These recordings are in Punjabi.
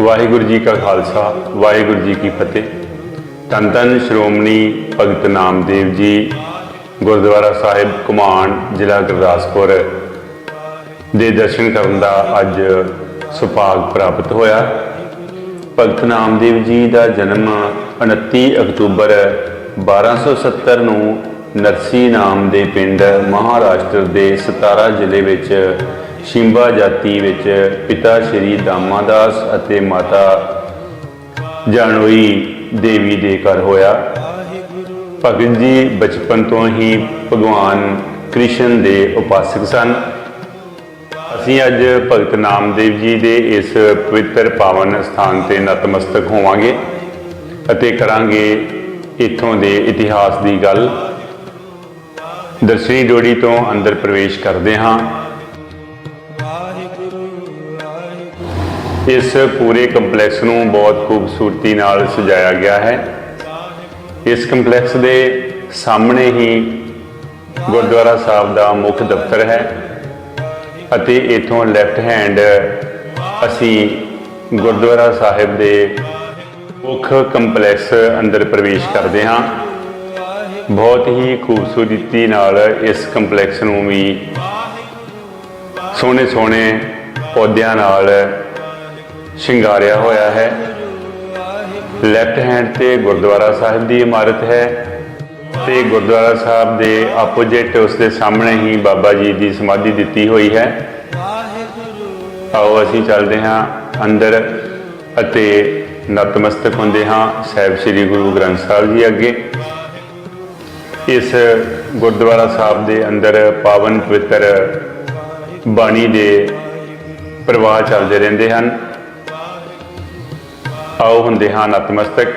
ਵਾਹਿਗੁਰੂ ਜੀ ਕਾ ਖਾਲਸਾ, ਵਾਹਿਗੁਰੂ ਜੀ ਕੀ ਫਤਿਹ। ਧੰਨ ਧੰਨ ਸ਼੍ਰੋਮਣੀ ਭਗਤ ਨਾਮਦੇਵ ਜੀ, ਗੁਰਦੁਆਰਾ ਸਾਹਿਬ ਕੁਮਾਨ ਜ਼ਿਲ੍ਹਾ ਗੁਰਦਾਸਪੁਰ ਦੇ ਦਰਸ਼ਨ ਕਰਨ ਦਾ ਅੱਜ ਸੁਭਾਗ ਪ੍ਰਾਪਤ ਹੋਇਆ। ਭਗਤ ਨਾਮਦੇਵ ਜੀ ਦਾ ਜਨਮ 29 ਅਕਤੂਬਰ 1270 ਨੂੰ ਨਰਸੀ ਨਾਮ ਦੇ ਪਿੰਡ ਮਹਾਰਾਸ਼ਟਰ ਦੇ ਸਤਾਰਾ ਜ਼ਿਲ੍ਹੇ ਵਿੱਚ ਸ਼ਿੰਬਾ ਜਾਤੀ ਵਿੱਚ ਪਿਤਾ ਸ਼੍ਰੀ ਦਾਮਾਦਾਸ ਅਤੇ ਮਾਤਾ ਜਾਨੋਈ ਦੇਵੀ ਦੇ ਘਰ ਹੋਇਆ। ਭਗਤ ਜੀ ਬਚਪਨ ਤੋਂ ਹੀ ਭਗਵਾਨ ਕ੍ਰਿਸ਼ਨ ਦੇ ਉਪਾਸਕ ਸਨ। ਅਸੀਂ ਅੱਜ ਭਗਤ ਨਾਮਦੇਵ ਜੀ ਦੇ ਇਸ ਪਵਿੱਤਰ ਪਾਵਨ ਸਥਾਨ ਤੇ ਨਤਮਸਤਕ ਹੋਵਾਂਗੇ ਅਤੇ ਕਰਾਂਗੇ ਇੱਥੋਂ ਦੇ ਇਤਿਹਾਸ ਦੀ ਗੱਲ। ਦਰਸ਼ਨੀ ਡੋੜੀ ਤੋਂ ਅੰਦਰ ਪ੍ਰਵੇਸ਼ ਕਰਦੇ ਹਾਂ। ਇਸ ਪੂਰੇ ਕੰਪਲੈਕਸ ਨੂੰ ਬਹੁਤ ਖੂਬਸੂਰਤੀ ਨਾਲ ਸਜਾਇਆ ਗਿਆ ਹੈ। ਇਸ ਕੰਪਲੈਕਸ ਦੇ ਸਾਹਮਣੇ ਹੀ ਗੁਰਦੁਆਰਾ ਸਾਹਿਬ ਦਾ ਮੁੱਖ ਦਫ਼ਤਰ ਹੈ ਅਤੇ ਇਥੋਂ ਲੈਫਟ ਹੈਂਡ ਅਸੀਂ ਗੁਰਦੁਆਰਾ ਸਾਹਿਬ ਦੇ ਮੁੱਖ ਕੰਪਲੈਕਸ ਅੰਦਰ ਪ੍ਰਵੇਸ਼ ਕਰਦੇ ਹਾਂ। ਬਹੁਤ ਹੀ ਖੂਬਸੂਰਤੀ ਨਾਲ ਇਸ ਕੰਪਲੈਕਸ ਨੂੰ ਵੀ ਸੋਹਣੇ ਸੋਹਣੇ ਪੌਦਿਆਂ ਨਾਲ ਸ਼ਿੰਗਾਰਿਆ ਹੋਇਆ ਹੈ। ਲੈਫਟ ਹੈਂਡ ਤੇ ਗੁਰਦੁਆਰਾ ਸਾਹਿਬ ਦੀ ਇਮਾਰਤ ਹੈ ਤੇ ਗੁਰਦੁਆਰਾ ਸਾਹਿਬ ਦੇ ਆਪੋਜੀਟ ਉਸ ਦੇ ਸਾਹਮਣੇ ਹੀ ਬਾਬਾ ਜੀ ਦੀ ਸਮਾਧੀ ਦਿੱਤੀ ਹੋਈ ਹੈ। ਆਓ ਅਸੀਂ ਚੱਲਦੇ ਹਾਂ ਅੰਦਰ ਅਤੇ ਨਤਮਸਤਕ ਹੁੰਦੇ ਹਾਂ ਸਾਹਿਬ ਸ੍ਰੀ ਗੁਰੂ ਗ੍ਰੰਥ ਸਾਹਿਬ ਜੀ ਅੱਗੇ। ਇਸ ਗੁਰਦੁਆਰਾ ਸਾਹਿਬ ਦੇ ਅੰਦਰ ਪਾਵਨ ਪਵਿੱਤਰ ਬਾਣੀ ਦੇ ਪ੍ਰਵਾਹ ਚੱਲਦੇ ਰਹਿੰਦੇ ਹਨ। ਆਓ ਹੁੰਦੇ ਹਾਂ ਨਤਮਸਤਕ।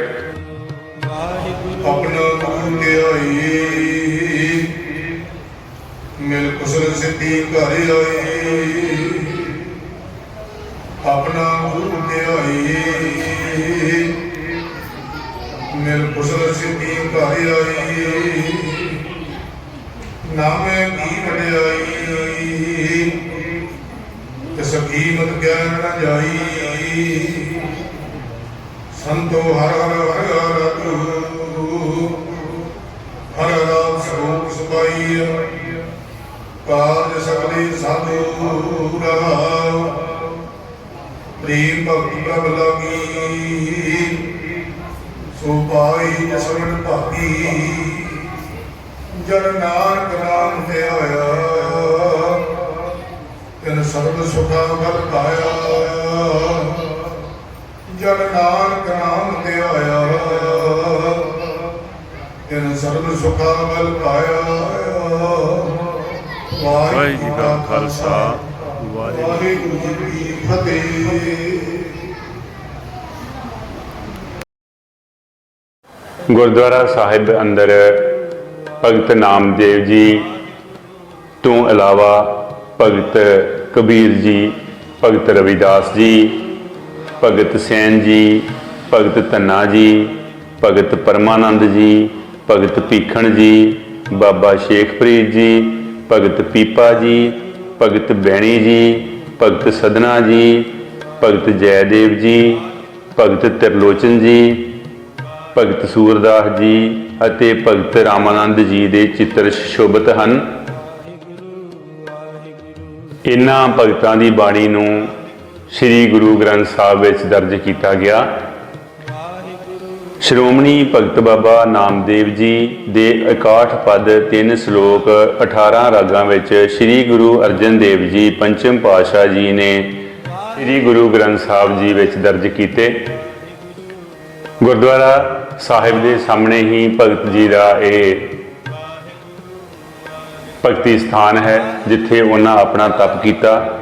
ਆਪਣਾ ਗੁਰੂ ਕੇ ਆਈ ਮਿਲ ਕੁਸਲ ਸਿੱਧੀ ਘਰ ਆਈ। ਆਪਣਾ ਗੁਰੂ ਕੇ ਆਈ ਮਿਲ ਕੁਸਲ ਸਿੱਧੀ ਘਰ ਆਈ। ਨਾਮੇ ਕੀ ਵਡਿਆਈ ਤਿਸ ਕੀਮਤ ਗਿਆਨ ਨ ਜਾਈ। ਸੰਤੋ ਹਰ ਹਰ ਹਰ ਹਰ ਹਰ ਰਾਮ ਸਰੂਪ ਸੁਭਾਈ ਕਾਜ ਸਗਲੇ ਸਾਧੂ ਰਹਾਉ। ਪ੍ਰੇਮ ਭਗਤੀ ਪ੍ਰਭ ਲਾਗੀ। ਸੋ ਪਾਈ ਜਸਵਨ ਭਾਗੀ। ਜਨ ਨਾਨਕ ਨਾਮ ਤੇ ਆਇਆ। ਤਿਨ ਸਰਬ ਸੁਖਾ ਗਲ ਪਾਇਆ। ਜਨ ਨਾਨਕ ਨਾਮ ਤੇ ਆਇਆ ਤਿਨ ਸਰਬ ਸੁਖਾ ਬਲ ਪਾਇਆ ਵਾਹਿਗੁਰੂ ਜੀ ਕਾ ਖਾਲਸਾ ਵਾਹਿਗੁਰੂ ਜੀ ਕੀ ਫਤਿਹ। ਗੁਰਦੁਆਰਾ ਸਾਹਿਬ ਅੰਦਰ ਭਗਤ ਨਾਮਦੇਵ ਜੀ ਤੋਂ ਇਲਾਵਾ ਭਗਤ ਕਬੀਰ ਜੀ ਭਗਤ ਰਵਿਦਾਸ ਜੀ ਭਗਤ ਸੈਨ ਜੀ ਭਗਤ ਧੰਨਾ ਜੀ ਭਗਤ ਪਰਮਾਨੰਦ ਜੀ ਭਗਤ ਭੀਖਣ ਜੀ ਬਾਬਾ ਸ਼ੇਖ ਫਰੀਦ ਜੀ ਭਗਤ ਪੀਪਾ ਜੀ ਭਗਤ ਬੈਣੀ ਜੀ ਭਗਤ ਸਦਨਾ ਜੀ ਭਗਤ ਜੈਦੇਵ ਜੀ ਭਗਤ ਤਿਰਲੋਚਨ ਜੀ ਭਗਤ ਸੂਰਦਾਸ ਜੀ ਅਤੇ ਭਗਤ ਰਾਮਾਨੰਦ ਜੀ ਦੇ ਚਿੱਤਰ ਸ਼ੋਭਤ ਹਨ। ਇਨ੍ਹਾਂ ਭਗਤਾਂ ਦੀ ਬਾਣੀ ਨੂੰ ਸ੍ਰੀ ਗੁਰੂ ਗ੍ਰੰਥ ਸਾਹਿਬ ਵਿੱਚ ਦਰਜ ਕੀਤਾ ਗਿਆ। ਸ਼੍ਰੋਮਣੀ ਭਗਤ ਬਾਬਾ ਨਾਮਦੇਵ ਜੀ ਦੇ 61 ਪਦ 3 ਸ਼ਲੋਕ 18 ਰਾਗਾਂ ਵਿੱਚ ਸ੍ਰੀ ਗੁਰੂ ਅਰਜਨ ਦੇਵ ਜੀ, ਪੰਚਮ ਪਾਤਸ਼ਾਹ ਜੀ ਨੇ ਸ੍ਰੀ ਗੁਰੂ ਗ੍ਰੰਥ ਸਾਹਿਬ ਜੀ ਵਿੱਚ ਦਰਜ ਕੀਤੇ। ਗੁਰਦੁਆਰਾ ਸਾਹਿਬ ਦੇ ਸਾਹਮਣੇ ਹੀ ਭਗਤ ਜੀ ਦਾ ਇਹ ਭਗਤੀ ਸਥਾਨ ਹੈ, ਜਿੱਥੇ ਉਹਨਾਂ ਆਪਣਾ ਤਪ ਕੀਤਾ।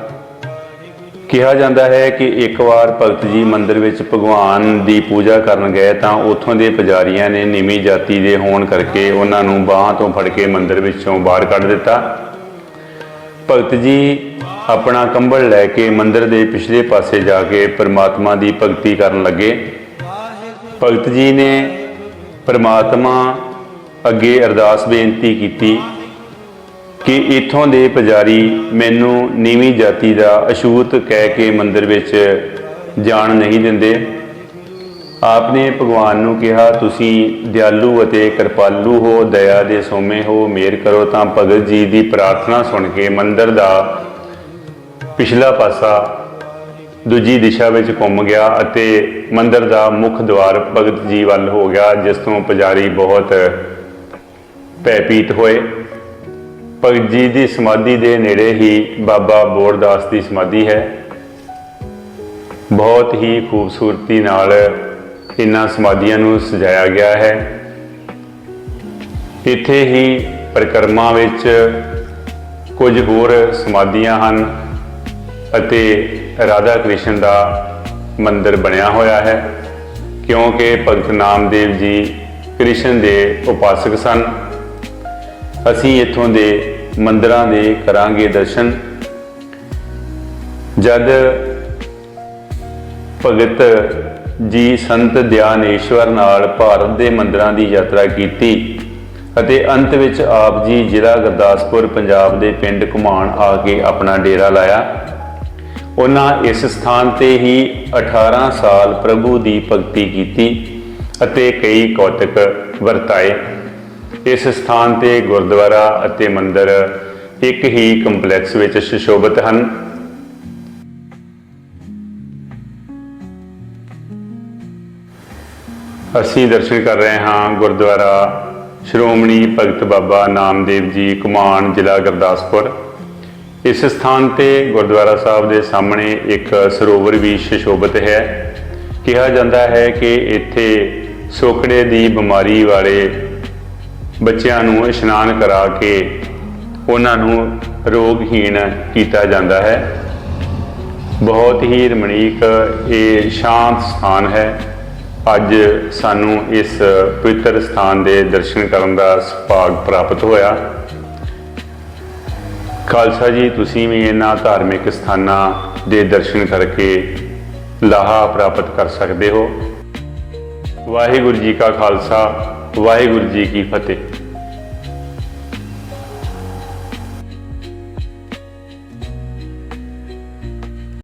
ਕਿਹਾ ਜਾਂਦਾ ਹੈ ਕਿ ਇੱਕ ਵਾਰ ਭਗਤ ਜੀ ਮੰਦਿਰ ਵਿੱਚ ਭਗਵਾਨ ਦੀ ਪੂਜਾ ਕਰਨ ਗਏ ਤਾਂ ਉੱਥੋਂ ਦੇ ਪੁਜਾਰੀਆਂ ਨੇ ਨੀਵੀਂ ਜਾਤੀ ਦੇ ਹੋਣ ਕਰਕੇ ਉਹਨਾਂ ਨੂੰ ਬਾਹਾਂ ਤੋਂ ਫੜ ਕੇ ਮੰਦਿਰ ਵਿੱਚੋਂ ਬਾਹਰ ਕੱਢ ਦਿੱਤਾ। ਭਗਤ ਜੀ ਆਪਣਾ ਕੰਬਲ ਲੈ ਕੇ ਮੰਦਿਰ ਦੇ ਪਿਛਲੇ ਪਾਸੇ ਜਾ ਕੇ ਪਰਮਾਤਮਾ ਦੀ ਭਗਤੀ ਕਰਨ ਲੱਗੇ। ਭਗਤ ਜੀ ਨੇ ਪਰਮਾਤਮਾ ਅੱਗੇ ਅਰਦਾਸ ਬੇਨਤੀ ਕੀਤੀ ਕਿ ਇਥੋਂ ਦੇ ਪੁਜਾਰੀ ਮੈਨੂੰ ਨੀਵੀਂ ਜਾਤੀ ਦਾ ਅਛੂਤ ਕਹਿ ਕੇ ਮੰਦਿਰ ਵਿੱਚ ਜਾਣ ਨਹੀਂ ਦਿੰਦੇ। ਆਪ ਨੇ ਭਗਵਾਨ ਨੂੰ ਕਿਹਾ, ਤੁਸੀਂ ਦਿਆਲੂ ਅਤੇ ਕਿਰਪਾਲੂ ਹੋ, ਦਇਆ ਦੇ ਸੋਮੇ ਹੋ, ਮੇਰ ਕਰੋ। ਤਾਂ ਭਗਤ ਜੀ ਦੀ ਪ੍ਰਾਰਥਨਾ ਸੁਣ ਕੇ ਮੰਦਰ ਦਾ ਪਿਛਲਾ ਪਾਸਾ ਦੂਜੀ ਦਿਸ਼ਾ ਵਿੱਚ ਘੁੰਮ ਗਿਆ ਅਤੇ ਮੰਦਰ ਦਾ ਮੁੱਖ ਦੁਆਰ ਭਗਤ ਜੀ ਵੱਲ ਹੋ ਗਿਆ, ਜਿਸ ਤੋਂ ਪੁਜਾਰੀ ਬਹੁਤ ਭੈਭੀਤ ਹੋਏ। ਭਗਤ ਜੀ ਦੀ ਸਮਾਧੀ ਦੇ ਨੇੜੇ ਹੀ ਬਾਬਾ ਬੋਰਦਾਸ ਦੀ ਸਮਾਧੀ ਹੈ। ਬਹੁਤ ਹੀ ਖੂਬਸੂਰਤੀ ਨਾਲ ਇਹਨਾਂ ਸਮਾਧੀਆਂ ਨੂੰ ਸਜਾਇਆ ਗਿਆ ਹੈ। ਇੱਥੇ ਹੀ ਪ੍ਰਕਰਮਾ ਵਿੱਚ ਕੁਝ ਹੋਰ ਸਮਾਧੀਆਂ ਹਨ ਅਤੇ ਰਾਧਾ ਕ੍ਰਿਸ਼ਨ ਦਾ ਮੰਦਿਰ ਬਣਿਆ ਹੋਇਆ ਹੈ, ਕਿਉਂਕਿ ਭਗਤ ਨਾਮਦੇਵ ਜੀ ਕ੍ਰਿਸ਼ਨ ਦੇ ਉਪਾਸਕ ਸਨ। ਅਸੀਂ ਇੱਥੋਂ ਦੇ ਮੰਦਰਾਂ ਦੇ ਕਰਾਂਗੇ ਦਰਸ਼ਨ। ਜਦ ਭਗਤ ਜੀ ਸੰਤ ਧਿਆਨੇਸ਼ਵਰ ਨਾਲ ਭਾਰਤ ਦੇ ਮੰਦਰਾਂ ਦੀ ਯਾਤਰਾ ਕੀਤੀ ਅਤੇ ਅੰਤ ਵਿੱਚ ਆਪ ਜੀ ਜ਼ਿਲ੍ਹਾ ਗੁਰਦਾਸਪੁਰ, ਪੰਜਾਬ ਦੇ ਪਿੰਡ ਘੁਮਾਣ ਆ ਕੇ ਆਪਣਾ ਡੇਰਾ ਲਾਇਆ। ਉਹਨਾਂ ਇਸ ਸਥਾਨ ਤੇ ਹੀ 18 ਸਾਲ ਪ੍ਰਭੂ ਦੀ ਭਗਤੀ ਕੀਤੀ ਅਤੇ ਕਈ ਕੌਤਕ ਵਰਤਾਏ। ਇਸ ਸਥਾਨ ਤੇ ਗੁਰਦੁਆਰਾ ਅਤੇ ਮੰਦਿਰ ਇੱਕ ਹੀ ਕੰਪਲੈਕਸ ਵਿੱਚ ਸੁਸ਼ੋਭਿਤ ਹਨ। ਅਸੀਂ ਦਰਸ਼ਨ ਕਰ ਰਹੇ ਹਾਂ ਗੁਰਦੁਆਰਾ ਸ਼੍ਰੋਮਣੀ ਭਗਤ ਬਾਬਾ ਨਾਮਦੇਵ ਜੀ ਕੁਮਾਨ ਜ਼ਿਲ੍ਹਾ ਗੁਰਦਾਸਪੁਰ। ਇਸ ਸਥਾਨ ਤੇ ਗੁਰਦੁਆਰਾ ਸਾਹਿਬ ਦੇ ਸਾਹਮਣੇ ਇੱਕ ਸਰੋਵਰ ਵੀ ਸੁਸ਼ੋਭਿਤ ਹੈ। ਕਿਹਾ ਜਾਂਦਾ ਹੈ ਕਿ ਇੱਥੇ ਸੋਕੜੇ ਦੀ ਬਿਮਾਰੀ ਵਾਲੇ ਬੱਚਿਆਂ ਨੂੰ ਇਸ਼ਨਾਨ ਕਰਾ ਕੇ ਉਹਨਾਂ ਨੂੰ ਰੋਗਹੀਣ ਕੀਤਾ ਜਾਂਦਾ ਹੈ। ਬਹੁਤ ਹੀ ਰਮਣੀਕ ਇਹ ਸ਼ਾਂਤ ਸਥਾਨ ਹੈ। ਅੱਜ ਸਾਨੂੰ ਇਸ ਪਵਿੱਤਰ ਸਥਾਨ ਦੇ ਦਰਸ਼ਨ ਕਰਨ ਦਾ ਸੁਭਾਗ ਪ੍ਰਾਪਤ ਹੋਇਆ। ਖਾਲਸਾ ਜੀ, ਤੁਸੀਂ ਵੀ ਇਹਨਾਂ ਧਾਰਮਿਕ ਸਥਾਨਾਂ ਦੇ ਦਰਸ਼ਨ ਕਰਕੇ ਲਾਹਾ ਪ੍ਰਾਪਤ ਕਰ ਸਕਦੇ ਹੋ। ਵਾਹਿਗੁਰੂ ਜੀ ਕਾ ਖਾਲਸਾ ਵਾਹਿਗੁਰੂ ਜੀ ਕੀ ਫਤਿਹ।